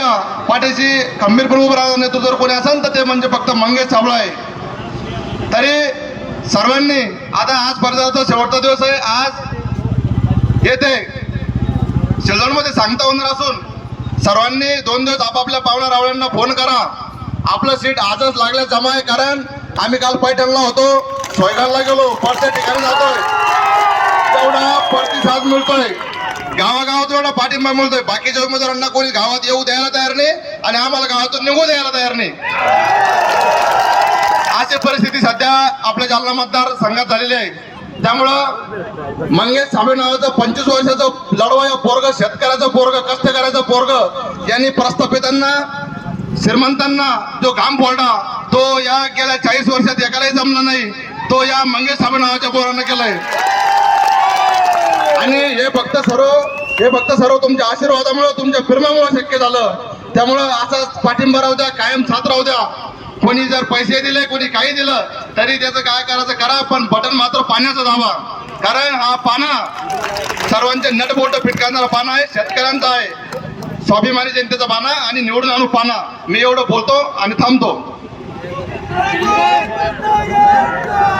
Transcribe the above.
त्या पाठीशी खंबीरपणे उभं राहणार नेतृत्व जर कोणी असेल तर ते म्हणजे फक्त मंगेश साबळा आहे. तरी सर्वांनी आता आज स्पर्धाचा शेवटचा दिवस आहे. आज येते शिल्लोडमध्ये सांगता होणार असून सर्वांनी दोन दिवस आपापल्या पाहुण्या रावळ्यांना फोन करा. आपलं सीट आजच लागल्या जमा आहे. कारण आम्ही काल पैठणला होतो. सोयगावला गेलो. परत्या ठिकाणी जातोय. एवढा प्रतिसाद मिळतोय. गावागावात एवढा पाठिंबा मिळतोय. बाकीच्या उमेदवारांना कोणी गावात येऊ द्यायला तयार नाही आणि आम्हाला गावातून निघू द्यायला तयार नाही. अशी परिस्थिती सध्या आपल्या जालना मतदार संघात झालेली आहे. त्यामुळं मंगेश साबळे नावाचं पंचवीस वर्षाचं लढवाया पोरग शेतकऱ्याचं पोरग कष्टकऱ्याचं पोरग यांनी प्रस्थापितांना श्रीमंतांना जो घाम फोडला तो या गेल्या चाळीस वर्षात एकालाही जमला नाही. तो या मंगेश साबळे नावाच्या पोरानं केलाय. आणि हे फक्त सर्व हे फक्त सर्व तुमच्या आशीर्वादामुळे तुमच्या फिरम्यामुळे शक्य झालं. त्यामुळं असंच पाठिंबा राहू द्या कायम साथ राहू द्या. कोणी जर पैसे दिले कोणी काही दिलं तरी त्याचं काय करायचं? करा पण बटन मात्र पाण्याचं दाबा. कारण हा पाना सर्वांचे नटबोट फिटकारणारा पाना आहे शेतकऱ्यांचा आहे. स्वाभिमानी जनतेचा पाना आणि निवडून आणू पाना. मी एवढं बोलतो आणि थांबतो.